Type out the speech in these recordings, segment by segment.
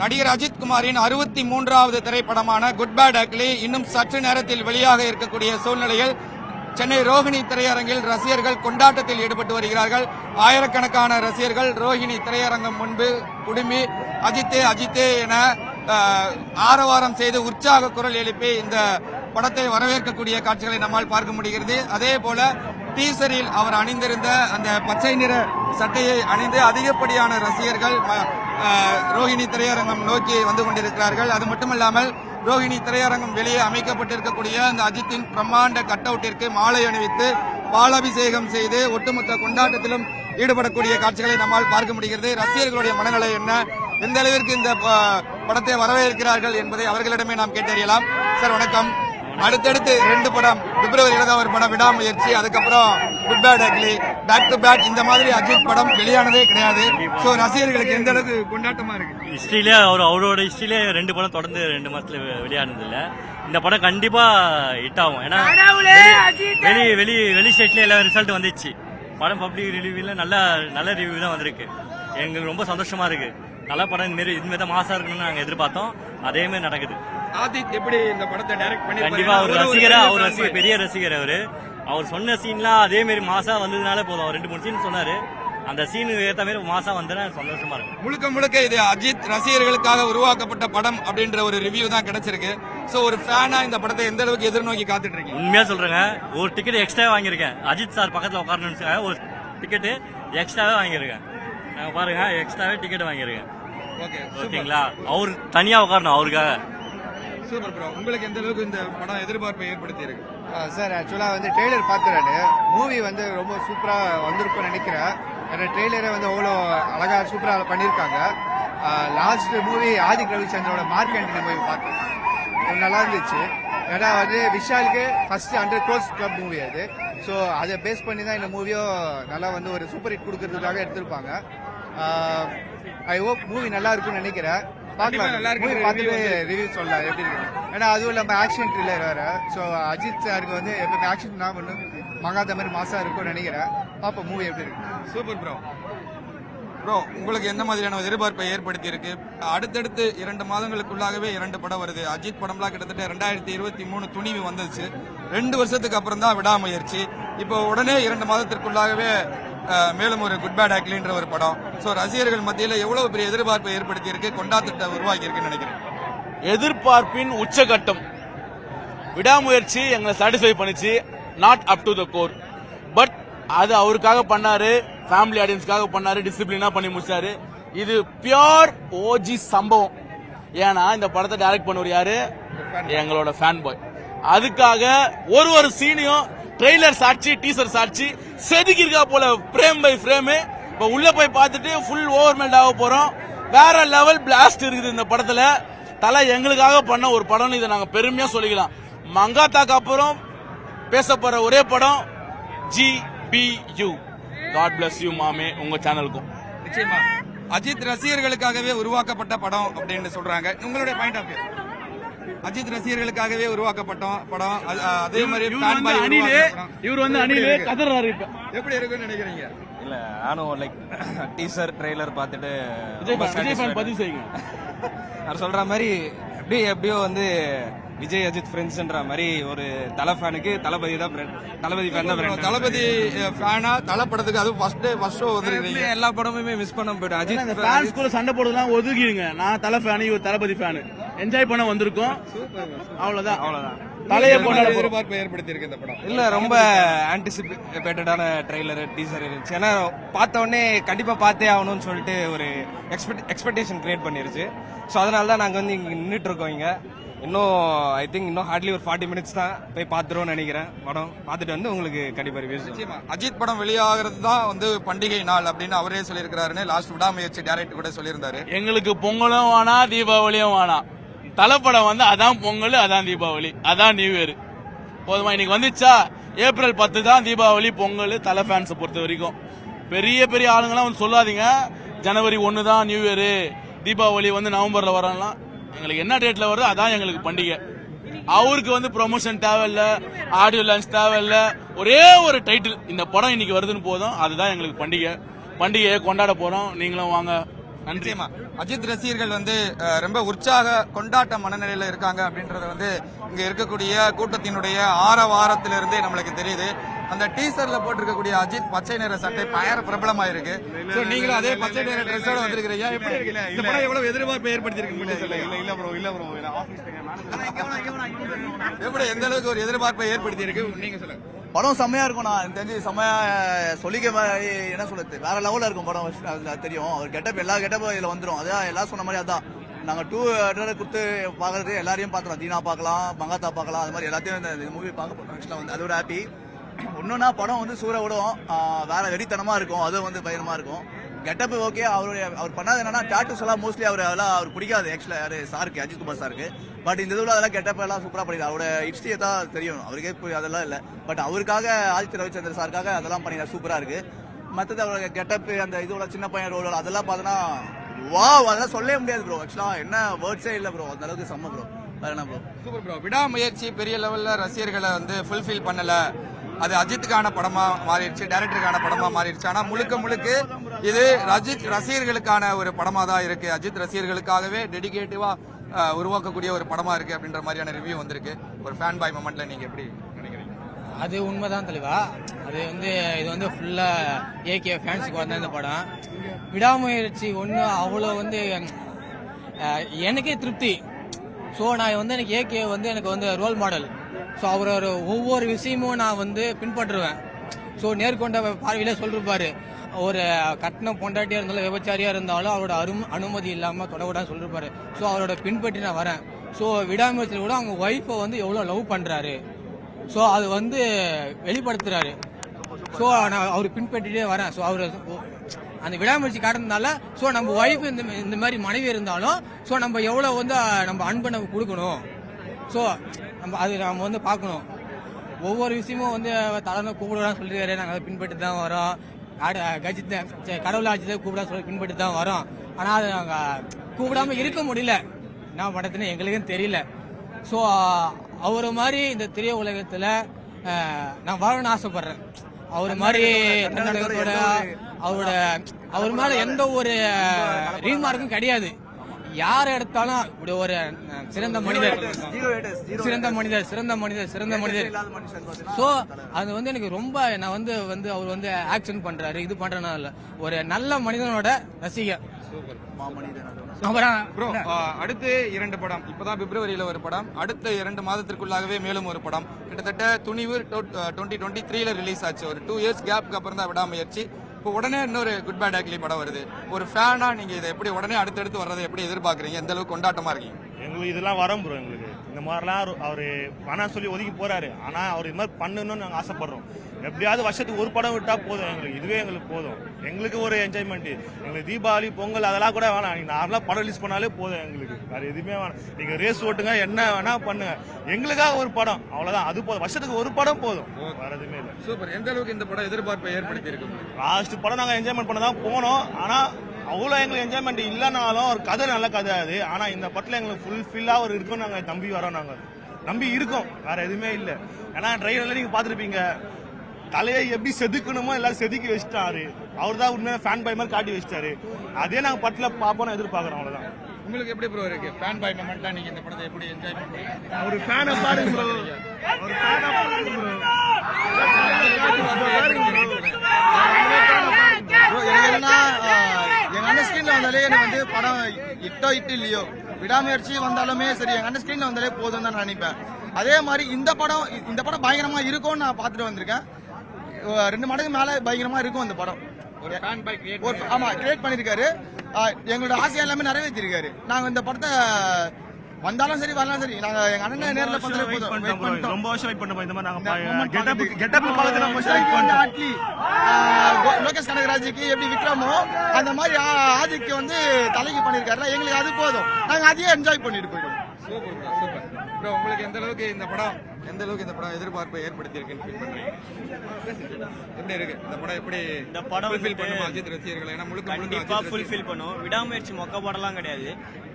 நடிகர் அஜித் குமாரின் அறுபத்தி மூன்றாவது திரைப்படமான குட் பேட் அக்லி இன்னும் சற்று நேரத்தில் வெளியாக இருக்கக்கூடிய சூழ்நிலையில் சென்னை ரோஹிணி திரையரங்கில் ரசிகர்கள் கொண்டாட்டத்தில் ஈடுபட்டு வருகிறார்கள். ஆயிரக்கணக்கான ரசிகர்கள் ரோஹிணி திரையரங்கம் முன்பு குடுமி அஜித்தே அஜித்தே என ஆரவாரம் செய்து உற்சாக குரல் எழுப்பி இந்த படத்தை வரவேற்கக்கூடிய காட்சிகளை நம்மால் பார்க்க முடிகிறது. அதே போல டீசரில் அவர் அணிந்திருந்த அந்த பச்சை நிற சட்டையை அணிந்து அதிகப்படியான ரசிகர்கள் ரோஹிணி திரையரங்கம் நோக்கி வந்து கொண்டிருக்கிறார்கள். அது மட்டுமல்லாமல் ரோஹிணி திரையரங்கம் வெளியே அமைக்கப்பட்டிருக்கக்கூடிய அந்த அஜித்தின் பிரம்மாண்ட கட் அவுட்டிற்கு மாலை அணிவித்து பாலாபிஷேகம் செய்து ஒட்டுமொத்த கொண்டாட்டத்திலும் ஈடுபடக்கூடிய காட்சிகளை நம்மால் பார்க்க முடிகிறது. ரசிகர்களுடைய மனநிலை என்ன? எந்த அளவிற்கு இந்த ப- படத்தை வரவேற்கிறார்கள் என்பதை அவர்களிடமே நாம் கேட்டறியலாம். சார் வணக்கம். அடுத்தடுத்து ரெண்டு படம் பிப்ரவரி இருபதாம் ஒரு படம் விடாமுயற்சி அதுக்கப்புறம் good bad ugly. Back to back இந்த மாதிரி அஜித் படம் வெளியானதே கிடையாது. சோ ரசிகர்களுக்கு எந்த அளவுக்கு கொண்டாட்டமா இருக்கு? ஹிஸ்டரியிலே அவர் அவரோட ஹிஸ்டரியிலே ரெண்டு படம் தொடர்ந்து ரெண்டு மாசத்துல வெளியானது இல்ல இந்த படம் கண்டிப்பா ஹிட் ஆகும். ஏன்னா வெளி- வெளி வெளி வெளி ஸ்டேட்ல எல்லாம் ரிசல்ட் வந்துச்சு. படம் பப்ளிக் ரிவ்யூல நல்ல நல்ல ரிவ்யூ தான் வந்திருக்கு. எங்களுக்கு ரொம்ப சந்தோஷமா இருக்கு. நல்ல படம் இந்த மாதிரி இதுமாரி தான் மாசா இருக்கணும்னு நாங்க எதிர்பார்த்தோம். அதே மாதிரி நடக்குது. ஆதித் எப்படி இந்த படத்தை டைரக்ட் பண்ணி கண்டிப்பா அவர் ரசிகரா அவர் ரசிகர் பெரிய ரசிகர் அவரு. அவர் சொன்ன சீன்லாம் அதே மாதிரி மாசா வந்ததுனால போதும். அவர் ரெண்டு மூணு சீன் சொன்னாரு. அந்த சீனுக்கு ஏத்த மாதிரி மாசா வந்தா சந்தோஷமா இருக்கும். முழுக்க முழுக்க இது அஜித் ரசிகர்களுக்காக உருவாக்கப்பட்ட படம் அப்படின்ற ஒரு ரிவ்யூ தான் கிடைச்சிருக்கு. சோ ஒரு ஃபேனா இந்த படத்தை எந்த அளவுக்கு எதிர்நோக்கி காத்துட்டு இருக்கீங்க உண்மையா சொல்றேங்க. ஒரு டிக்கெட் எக்ஸ்ட்ரா வாங்கியிருக்கேன். அஜித் சார் பக்கத்துல உட்காரணும்னு ஒரு டிக்கெட் எக்ஸ்ட்ராவே வாங்கியிருக்கேன். நான் பாருங்க எக்ஸ்ட்ராவே டிக்கெட் வாங்கியிருக்கேன். ஓகே ஓகேங்களா? அவர் தனியா உட்காரணும் அவருக்காக. சூப்பர் ப்ரோ உங்களுக்கு எந்த அளவுக்கு இந்த படம் எதிர்பார்ப்பை ஏற்படுத்தி இருக்கு சார் ஆக்சுவலாக வந்து ட்ரெய்லர் பார்த்துறாரு மூவி வந்து ரொம்ப சூப்பராக வந்திருக்கும்னு நினைக்கிறேன். ஏன்னா ட்ரெய்லரே வந்து அவ்வளோ அழகாக சூப்பராக பண்ணியிருக்காங்க. லாஸ்ட் மூவி ஆதிக் ரவிச்சந்திரோட மார்க் ஆண்டனி மூவி பார்த்தேன். நல்லா இருந்துச்சு. ஏன்னா வந்து விஷாலுக்கு first hundred crores club movie அது. ஸோ அதை பேஸ் பண்ணி தான் இந்த மூவியும் நல்லா வந்து ஒரு சூப்பர் ஹிட் கொடுக்கறதுக்காக எடுத்திருப்பாங்க. ஐ ஹோப் மூவி நல்லா இருக்கும்னு நினைக்கிறேன். நல்லா பார்க்கலாம் இருக்குன்னு மூவி பார்த்துட்டு ரிவ்யூ சொல்லலாம். எப்படி இருக்கு ஏன்னா அதுவும் இல்லாம ஆக்ஷன் த்ரில்லர் வேற. ஸோ அஜித் சாருக்கு வந்து எப்பவுமே ஆக்ஷன் தான் பண்ணும் மகாத மாதிரி மாசா இருக்கும்னு நினைக்கிறேன். பாப்போம் மூவி எப்படி இருக்கு. சூப்பர் ப்ரோ ப்ரோ உங்களுக்கு எந்த மாதிரியான எதிர்பார்ப்பை ஏற்படுத்தி இருக்கு? அடுத்தடுத்து இரண்டு மாதங்களுக்குள்ளாகவே இரண்டு படம் வருது. அஜித் படம்லாம் கிட்டத்தட்ட ரெண்டாயிரத்தி இருபத்தி மூணு துணிவு வந்துச்சு ரெண்டு வருஷத்துக்கு அப்புறம் தான் விடாமுயற்சி. இப்போ உடனே இரண்டு மாதத்திற்குள்ளாகவே மேலும் ஒரு குட் பேட் ஆக்லின்ற ஒரு படம். ஸோ ரசிகர்கள் மத்தியில் எவ்வளவு பெரிய எதிர்பார்ப்பை ஏற்படுத்தி இருக்கு கொண்டாட்டத்தை உருவாக்கி இருக்குன்னு நினைக்கிறேன். எதிர்பார்ப்பின் உச்சகட்டம். விடாமுயற்சி எங்களை சாட்டிஸ்ஃபை பண்ணுச்சு. Not up to the core but அது அவருக்காக பண்ணாரு. ஃபேமிலி ஆடியன்ஸ்க்காக பண்ணாரு. டிசிப்ளினா பண்ணி முடிச்சாரு. இது பியோர் ஓஜி சம்பவம். ஏன்னா இந்த படத்தை டைரக்ட் பண்ணவர் யாரு? எங்களோட ஃபேன் பாய் அதுக்காக ஒரு ஒரு சீனையும் ட்ரெய்லர் சாட்சி டீசர் சாட்சி செதுக்கியிருக்கா போல ஃப்ரேம் பை ஃப்ரேம் இப்ப உள்ள போய் பார்த்துட்டு ஃபுல் ஓவர்மெல்ட் ஆக போறோம். வேற லெவல் பிளாஸ்ட் இருக்குது இந்த படத்துல. தலை எங்களுக்காக பண்ண ஒரு படம்னு இதை நாங்க பெருமையா சொல்லிக்கலாம். மங்காத்தாக்கு அப்புறம் பேச போற ஒரே படம் G B U God bless you மாமே உங்க சேனலுக்கும் நிச்சயமா. அஜித் ரசிகர்களுக்காகவே உருவாக்கப்பட்ட படம் அப்படின்னு சொல்றாங்க. உங்களுடைய பாயிண்ட் ஆஃப் வியூ அஜித் ரசிகர்களுக்காகவே உருவாக்கப்பட்ட படம் அது- அதே மாதிரி படம். இவர் வந்து எப்படி இருக்கு? கதறாரு இப்ப எப்படி இருக்குன்னு நினைக்கிறீங்க இல்ல நானும் லைக் டீசர் ட்ரெய்லர் பார்த்துட்டு விஜய். பதிவு செய்யுங்க நான் சொல்ற மாதிரி அப்படியே எப்படியோ வந்து விஜய் அஜித் ஃப்ரெண்ட்ஸ்ன்ற மாதிரி ஒரு தலை ஃபேனுக்கு தளபதி தான். தளபதி ஃபேன் தான் friend. தளபதி ஃபேனா தலை படத்துக்கு அது ஃபர்ஸ்ட் ஃபர்ஸ்ட் ஷோ வந்திருக்கீங்க எல்லா படமுமே மிஸ் பண்ண போயிடும் அந்த அஜித் ஃபேன்ஸ் கூட சண்டை போடுறதுலாம் ஒதுக்கிடுங்க. நான் தலை ஃபேனு இவர் தளபதி ஃபேனு என்ஜாய் பண்ண வந்திருக்கோம். அவ்வளவுதான். அவ்வளவுதான். தலையை போறோம் எதிர்பார்ப்பை ஏற்படுத்தி இருக்கு இந்த படம்? இல்ல ரொம்ப ஆன்டிசிபேட்டடான ட்ரெய்லர் டீசர் இருந்துச்சு. ஏன்னா பார்த்த உடனே கண்டிப்பா பார்த்தே ஆகணும்னு சொல்லிட்டு ஒரு எக்ஸ்பெக்ட் எக்ஸ்பெக்டேஷன் கிரியேட் பண்ணிருச்சு. ஸோ அதனால தான் நாங்க வந்து இங்க நின்றுட்டு இருக்கோம் இங்க. இன்னும் ஐ திங்க் இன்னும் ஹார்ட்லி ஒரு ஃபார்ட்டி மினிட்ஸ் தான் போய் பார்த்துருவோம்னு நினைக்கிறேன் படம். பார்த்துட்டு வந்து உங்களுக்கு கண்டிப்பா ரிவ்யூஸ் நிச்சயமா. அஜித் படம் வெளியாகிறது தான் வந்து பண்டிகை நாள் அப்படின்னு அவரே சொல்லியிருக்கிறாருன்னு லாஸ்ட் விடாமுயற்சி டைரக்டர் கூட சொல்லியிருந்தாரு. எங்களுக்கு பொங்கலும் வேணாம் தீபாவளியும் வேணாம் தலைப்படம் வந்து அதான் பொங்கல் அதான் தீபாவளி அதான் நியூ இயர் போதுமா இன்னைக்கு வந்துச்சா? ஏப்ரல் பத்து தான் தீபாவளி பொங்கல் தலை ஃபேன்ஸை பொறுத்த வரைக்கும். பெரிய பெரிய ஆளுங்களாம் வந்து சொல்லாதீங்க. ஜனவரி ஒன்று தான் நியூ இயர் தீபாவளி வந்து நவம்பர்ல வரலாம் எங்களுக்கு என்ன டேட்ல வருதோ அதான் எங்களுக்கு பண்டிகை. அவருக்கு வந்து ப்ரொமோஷன் தேவையில்ல ஆடியோ லான்ச் தேவையில்ல. ஒரே ஒரு டைட்டில் இந்த படம் இன்னைக்கு வருதுன்னு போதும் அதுதான் எங்களுக்கு பண்டிகை. பண்டிகையை கொண்டாட போறோம். நீங்களும் வாங்க. நன்றி. நிச்சயமா. அஜித் ரசிகர்கள் வந்து ரொம்ப உற்சாக கொண்டாட்ட மனநிலையில இருக்காங்க அப்படின்றது வந்து இங்க இருக்கக்கூடிய கூட்டத்தினுடைய ஆரவாரத்திலிருந்தே நம்மளுக்கு தெரியுது. அந்த டீசர்ல போட்டிருக்கக்கூடிய அஜித் பச்சை நிற சட்டை பயர பிரபலமா இருக்கு So, நீங்களும் அதே பச்சை நிற ட்ரெஸ்ஸோட வந்திருக்கிறீங்க. எப்படி? இருக்கு இந்த படம் எவ்வளவு எதிர்பார்ப்பு ஏற்படுத்தியிருக்கு இல்ல இல்ல ப்ரோ இல்ல ப்ரோ எப்படி எந்த அளவுக்கு ஒரு எதிர்பார்ப்பை ஏற்படுத்தி இருக்கு நீங்க சொல்லுங்க. படம் செம்மையா இருக்கும் நான் தெரிஞ்சு செம்மையா சொல்லிக்க என்ன சொல்றது வேற லெவல்ல இருக்கும் படம் அதுல தெரியும். அவர் கெட்டப் எல்லா கெட்டப்பும் இதுல வந்துரும். அதான் எல்லாம் சொன்ன மாதிரி அதான். நாங்க டூ ஹண்ட்ரட் கொடுத்து பாக்குறது எல்லாரையும் பாத்துறோம் தீனா பார்க்கலாம் மங்காத்தா பார்க்கலாம் அது மாதிரி எல்லாத்தையும் இந்த மூவி பார்க்க போறோம். ஆக்சுவலா வந்து அதோட ஹாப்பி ஒன்றுனா படம் வந்து சூற விடும். வேற வெறித்தனமாக இருக்கும். அது வந்து பயணமாக இருக்கும். கெட்டப் ஓகே அவருடைய அவர் பண்ணாது என்னன்னா டாட்டூஸ் எல்லாம் மோஸ்ட்லி அவர் அதெல்லாம் அவர் பிடிக்காது. ஆக்சுவலா யாரு சாருக்கு அஜித் குமார் சாருக்கு. பட் இந்த இதுல அதெல்லாம் கெட்டப் எல்லாம் சூப்பராக பண்ணிடுறாரு அவரோட ஹிஸ்டரியை தான் தெரியும் அவருக்கே போய் அதெல்லாம் இல்லை. பட் அவருக்காக ஆதித்ய ரவிச்சந்திர சாருக்காக அதெல்லாம் பண்ணிடுறாரு சூப்பராக இருக்கு. மற்றது அவரோட கெட்டப் அந்த இதுவோட சின்ன பையன் ரோல் அதெல்லாம் பார்த்தோன்னா வா அதெல்லாம் சொல்லவே முடியாது ப்ரோ ஆக்சுவலா என்ன வேர்ட்ஸே இல்லை ப்ரோ அந்த அளவுக்கு செம்ம ப்ரோ வேற என்ன ப்ரோ சூப்பர் ப்ரோ விடாமுயற்சி பெரிய லெவல்ல ரசிகர்களை வந்து ஃபுல்ஃபில் பண்ணல. அது அஜித்துக்கான படமா மாறிடுச்சு டைரக்டருக்கான படமா மாறிடுச்சு. ஆனா முழுக்க முழுக்க இது ரஜித் ரசிகர்களுக்கான ஒரு படமா தான் இருக்கு. அஜித் ரசிகர்களுக்காகவே டெடிகேட்டிவா உருவாக்கக்கூடிய ஒரு படமா இருக்கு அப்படின்ற மாதிரியான ரிவ்யூ வந்திருக்கு. ஒரு ஃபேன் பாய் மொமெண்ட்ல நீங்க எப்படி நினைக்கிறீங்க? அது உண்மைதான் தெளிவா. அது வந்து இது வந்து ஃபுல்லா ஏகே ஃபேன்ஸுக்கு வந்த இந்த படம். விடாமுயற்சி ஒன்று அவ்வளோ வந்து எனக்கே திருப்தி. ஸோ நான் வந்து எனக்கு ஏகே வந்து எனக்கு வந்து ரோல் மாடல் ஸோ அவரோட ஒவ்வொரு விஷயமும் நான் வந்து பின்பற்றுவேன். ஸோ நேர்கொண்ட பார்வையில் சொல்லிருப்பாரு. ஒரு கட்டணம் பொண்டாட்டியாக இருந்தாலும் விபச்சாரியாக இருந்தாலும் அவரோட அரும் அனுமதி இல்லாமல் தொடக்கூடாதுன்னு சொல்லிருப்பாரு. ஸோ அவரோட பின்பற்றி நான் வரேன். ஸோ விடாமுயற்சியில் கூட அவங்க ஒய்ஃபை வந்து எவ்வளோ லவ் பண்ணுறாரு ஸோ அது வந்து வெளிப்படுத்துகிறாரு ஸோ நான் அவர் பின்பற்றிட்டே வரேன். ஸோ அவர் அந்த விடாமுயற்சி காட்டுறதுனால ஸோ நம்ம ஒய்ஃப் இந்த இந்த மாதிரி மனைவி இருந்தாலும் ஸோ நம்ம எவ்வளோ வந்து நம்ம அன்பை நம்ம கொடுக்கணும். ஸோ நம்ம அது நம்ம வந்து பார்க்கணும். ஒவ்வொரு விஷயமும் வந்து தலைமை கூப்பிடுறான்னு சொல்லிருக்காரு நாங்கள் அதை பின்பற்றி தான் வரோம். அட- கஜித் சே, கடவுள் ஆட்சி கூப்பிட சொல்லி பின்பற்றி தான் வரோம். ஆனால் அது நாங்கள் கூப்பிடாம இருக்க முடியல. என்ன படத்துன்னு எங்களுக்கும் தெரியல. ஸோ அவர் மாதிரி இந்த திரை உலகத்தில் நான் வாழணும்னு ஆசைப்படுறேன். அவர் மாதிரி அவரோட அவர் மேல எந்த ஒரு ரீமார்க்கும் கிடையாது. யார் எடுத்தாலும் இப்படி ஒரு சிறந்த மனிதர். சிறந்த மனிதர் சிறந்த மனிதர் சிறந்த மனிதர். சோ அது வந்து எனக்கு ரொம்ப நான் வந்து வந்து அவர் வந்து ஆக்ஷன் பண்றாரு இது பண்றனால இல்ல ஒரு நல்ல மனிதனோட ரசிகர். அடுத்து இரண்டு படம். இப்பதான் பிப்ரவரியில ஒரு படம். அடுத்த இரண்டு மாதத்திற்குள்ளாகவே மேலும் ஒரு படம். கிட்டத்தட்ட துணிவு டுவெண்ட்டி டுவெண்ட்டி த்ரீல ரிலீஸ் ஆச்சு. ஒரு டூ இயர்ஸ் கேப்க்கு அப்புறம் தான் விடாமுயற்சி. இப்போ உடனே இன்னொரு குட் பேட் ஆக்லி படம் வருது. ஒரு ஃபேனா நீங்க இதை எப்படி உடனே அடுத்தடுத்து வர்றதை எப்படி எதிர்பார்க்குறீங்க? எந்த அளவுக்கு கொண்டாட்டமா இருக்கீங்க? எங்களுக்கு இதெல்லாம் வரும் ப்ரோ எங்களுக்கு. இந்த மாதிரிலாம் அவர் பணம் சொல்லி ஒதுக்கி போறாரு. ஆனா அவர் இது மாதிரி பண்ணணும்னு நாங்கள் ஆசைப்படுறோம். எப்படியாவது வருஷத்துக்கு ஒரு படம் விட்டா போதும் எங்களுக்கு. இதுவே எங்களுக்கு போதும். எங்களுக்கு ஒரு என்ஜாய்மெண்ட் எங்களுக்கு தீபாவளி பொங்கல் அதெல்லாம் கூட வேணாம். நீங்க நார்மலா படம் ரிலீஸ் பண்ணாலே போதும் எங்களுக்கு. வேற எதுவுமே வேணாம். நீங்க ரேஸ் ஓட்டுங்க என்ன வேணா பண்ணுங்க. எங்களுக்காக ஒரு படம். அவ்வளவுதான். அது போதும். வருஷத்துக்கு ஒரு படம் போதும். வேற எதுவுமே இல்லை. சூப்பர் எந்த அளவுக்கு இந்த படம் எதிர்பார்ப்பை ஏற்படுத்தி இருக்கு லாஸ்ட் படம் நாங்க என்ஜாய்மெண்ட் பண்ண தான் போனோம். ஆனா அவ்வளோ எங்களுக்கு என்ஜாய்மெண்ட் இல்லைனாலும் ஒரு கதை நல்ல கதை அது. ஆனா இந்த படத்துல எங்களுக்கு ஃபுல் ஃபில்லா ஒரு இருக்கும் நாங்க. நம்பி வரோம் நாங்க. நம்பி இருக்கோம். வேற எதுவுமே இல்லை. ஏன்னா ட்ரெயிலர்ல நீங்க பாத்துருப்பீங்க தலையை எப்படி செதுக்கணுமோ எல்லாரும் செதுக்கி வச்சிட்டாரு. அவர் தான் உண்மையான ஃபேன் பை மாதிரி காட்டி வச்சிட்டாரு. அதே நாங்க படத்துல பார்ப்போம்னு எதிர்பார்க்கறோம் அவ்வளவுதான். உங்களுக்கு எப்படி ப்ரோ இருக்கு? ஃபேன் பாய் மொமெண்டா நீங்க இந்த படத்தை எப்படி என்ஜாய் பண்றீங்க? ஒரு ஃபேனை பாருங்க bro. ஒரு ஃபேனை பாருங்க bro. ப்ரோ எனக்கு என்னன்னா எங்க அண்ணன் ஸ்கிரீன்ல வந்தாலே எனக்கு வந்து படம் இட்டோ இட்டு இல்லையோ விடாமுயற்சி வந்தாலுமே சரி எங்க அண்ணன் ஸ்கிரீன்ல வந்தாலே போதும் தான் நான் நினைப்பேன். அதே மாதிரி இந்த படம் இந்த படம் பயங்கரமா இருக்கும்னு நான் பார்த்துட்டு வந்திருக்கேன். ரெண்டு மடங்கு மேல பயங்கரமா இருக்கும் இந்த படம். ஒரு ஃபேன் பாய் கிரியேட் ஒரு ஆமா கிரியேட் பண்ணிருக்காரு. எங்களோட ஆசை எல்லாமே நிறைவேற்றிருக்காரு. நாங்க இந்த படத்தை வந்தாலும் சரி வரலாம் சரி நாங்க எங்க அண்ணன் நேர்ல பண்ணிட்டோம் bro. பண்ணிட்டோம். ரொம்ப வருஷம் வெயிட் பண்ணோம் இந்த மாதிரி நாங்க கெட்டப். கெட்டப் பார்த்து ரொம்ப வருஷம் வெயிட் கோ- லோகேஷ் கனகராஜுக்கு எப்படி விக்ரமோ அந்த மாதிரி ஆதிக்கு வந்து தலைக்கு பண்ணிருக்காருல எங்களுக்கு அது போதும். நாங்க அதையே என்ஜாய் பண்ணிட்டு போயிடுவோம். Super bro super. ப்ரோ உங்களுக்கு எந்த அளவுக்கு இந்த படம் எந்த அளவுக்கு இந்த படம் எதிர்பார்ப்பை ஏற்படுத்தி இருக்குன்னு ஃபீல் எப்படி இருக்கு? இந்த படம் எப்படி இந்த படம் ஃபுல்ஃபில் பண்ணுமா அஜித் ரசிகர்களை? ஏன்னா முழுக்க முழுக்க ஃபுல்ஃபில் பண்ணும். விடாமுயற்சி மொக்க படம்லாம் கிடையாது.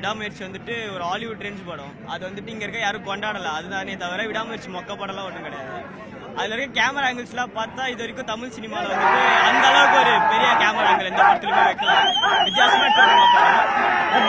விடாமுயற்சி வந்துட்டு ஒரு ஹாலிவுட் ரேஞ்ச் படம். அது வந்துட்டு இங்க இருக்க யாரும் கொண்டாடல. அதுதானே தவிர விடாமுயற்சி மொக்க படம்லாம் ஒன்றும் கிடையாது. அதுல இருக்க கேமரா ஆங்கிள்ஸ் எல்லாம் பார்த்தா இது வரைக்கும் தமிழ் சினிமால வந்துட்டு அந்த அளவுக்கு ஒரு பெரிய கேமரா ஆங்கிள் எந்த படத்துலயுமே வைக்கல. வித்தியாசமா எடுத்து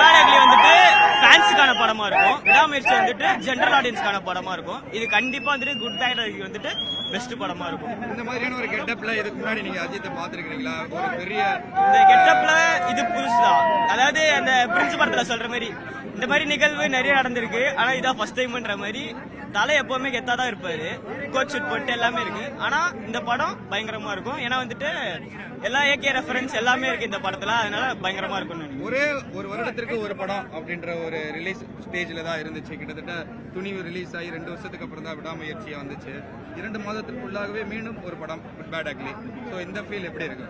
பேடக்லி வந்துட்டு ஃபேன்ஸுக்கான படமா இருக்கும். விடாமுயற்சி வந்துட்டு ஜென்ரல் ஆடியன்ஸ்க்கான படமா இருக்கும். இது கண்டிப்பா வந்துட்டு குட் பேடக்லி வந்துட்டு பெஸ்ட் படமா இருக்கும். இந்த மாதிரியான ஒரு கெட்டப்ல இதுக்கு முன்னாடி நீங்க அஜித்தை பாத்துருக்கீங்களா ஒரு பெரிய இந்த கெட்டப்ல இது அதாவது அந்த பிரின்ஸ் படத்துல சொல்ற மாதிரி இந்த மாதிரி நிகழ்வு நிறைய நடந்திருக்கு. ஆனா இதான் ஃபர்ஸ்ட் டைம்ன்ற மாதிரி தலை எப்பவுமே கெத்தா தான் இருப்பாரு. கோட் ஷூட் போட்டு எல்லாமே இருக்கு. ஆனா இந்த படம் பயங்கரமா இருக்கும். ஏன்னா வந்துட்டு எல்லா ஏகே ரெஃபரன்ஸ் எல்லாமே இருக்கு இந்த படத்துல. அதனால பயங்கரமா நினைக்கிறேன். ஒரே ஒரு வருடத்திற்கு ஒரு படம் அப்படின்ற ஒரு ரிலீஸ் ஸ்டேஜ்ல தான் இருந்துச்சு. கிட்டத்தட்ட துணிவு ரிலீஸ் ஆகி ரெண்டு வருஷத்துக்கு அப்புறம் தான் விடாமுயற்சியா வந்துச்சு. இரண்டு மாதத்திற்குள்ளாகவே மீண்டும் ஒரு படம் குட் பேட் அக்லி ஸோ இந்த ஃபீல் எப்படி இருக்கு?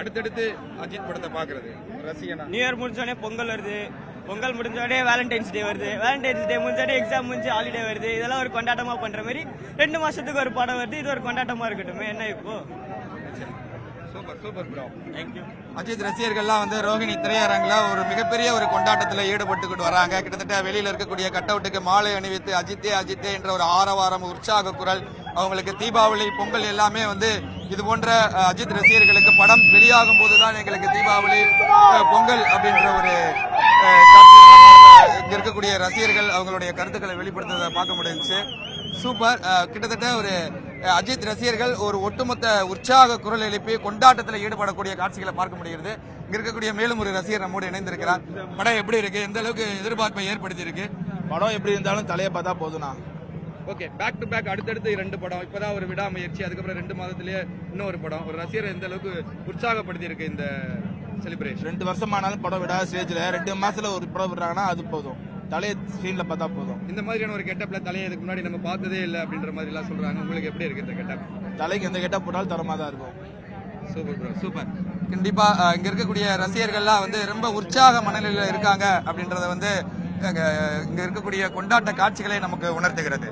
அடுத்தடுத்து அஜித் படத்தை பாக்குறது ரசிகனா? நியூ இயர் முடிஞ்சோடனே பொங்கல் வருது. பொங்கல் முடிஞ்சோடனே வேலண்டைன்ஸ் டே வருது. வேலண்டைன்ஸ் டே முடிஞ்சோடனே எக்ஸாம் முடிஞ்சு ஹாலிடே வருது. இதெல்லாம் ஒரு கொண்டாட்டமா பண்ற மாதிரி ரெண்டு மாசத்துக்கு ஒரு படம் வருது. இது ஒரு கொண்டாட்டமா இருக்கட்டுமே. என்ன இப்போ? Super super bro thank you Ajith ரசிகர்கள்லாம் வந்து ரோஹிணி திரையரங்குல ஒரு மிகப்பெரிய ஒரு கொண்டாட்டத்தில் ஈடுபட்டுக்கிட்டு வராங்க. கிட்டத்தட்ட வெளியில இருக்கக்கூடிய கட் அவுட்டுக்கு மாலை அணிவித்து அஜித்தே அஜித்தே என்ற ஒரு ஆரவாரம் உற்சாக குரல் அவங்களுக்கு தீபாவளி பொங்கல் எல்லாமே வந்து இது போன்ற அஜித் ரசிகர்களுக்கு படம் வெளியாகும் போதுதான் எங்களுக்கு தீபாவளி பொங்கல் அப்படின்ற ஒரு இங்க இருக்கக்கூடிய ரசிகர்கள் அவங்களுடைய கருத்துக்களை வெளிப்படுத்துறதை பார்க்க முடிஞ்சுச்சு. சூப்பர் கிட்டத்தட்ட ஒரு அஜித் ரசிகர்கள் ஒரு ஒட்டுமொத்த உற்சாக குரல் எழுப்பி கொண்டாட்டத்தில் ஈடுபடக்கூடிய காட்சிகளை பார்க்க முடிகிறது. இங்க இருக்கக்கூடிய மேலும் ஒரு ரசிகர் நம்மோடு இணைந்திருக்கிறார். படம் எப்படி இருக்கு? எந்த அளவுக்கு எதிர்பார்ப்பை ஏற்படுத்தி இருக்கு படம் எப்படி இருந்தாலும் தலையை பார்த்தா போதும்ண்ணா. ஓகே பேக் டு பேக் அடுத்தடுத்து ரெண்டு படம். இப்பதான் ஒரு விடாமுயற்சி அதுக்கப்புறம் ரெண்டு மாதத்திலேயே இன்னொரு படம். ஒரு ரசிகரை எந்த அளவுக்கு உற்சாகப்படுத்தி இருக்கு இந்த செலிப்ரேஷன் ரெண்டு வருஷம் ஆனாலும் படம் விடாத ஸ்டேஜ்ல ரெண்டு மாசத்துல ஒரு படம் விடுறாங்கன்னா அது போதும். தலையை ஸ்க்ரீன்ல பார்த்தா போதும். இந்த மாதிரியான ஒரு கெட்டப்ல தலையை இதுக்கு முன்னாடி நம்ம பார்த்ததே இல்லை அப்படின்ற மாதிரி எல்லாம் சொல்றாங்க. உங்களுக்கு எப்படி இருக்கு இந்த கெட்டப் தலைக்கு எந்த கெட்ட போட்டாலும் தரமா தான் இருக்கும். சூப்பர் ப்ரோ சூப்பர் கண்டிப்பா இங்க இருக்கக்கூடிய ரசிகர்கள்லாம் வந்து ரொம்ப உற்சாக மனநிலையில இருக்காங்க அப்படின்றத வந்து அங்க இங்க இருக்கக்கூடிய கொண்டாட்ட காட்சிகளை நமக்கு உணர்த்துகிறது.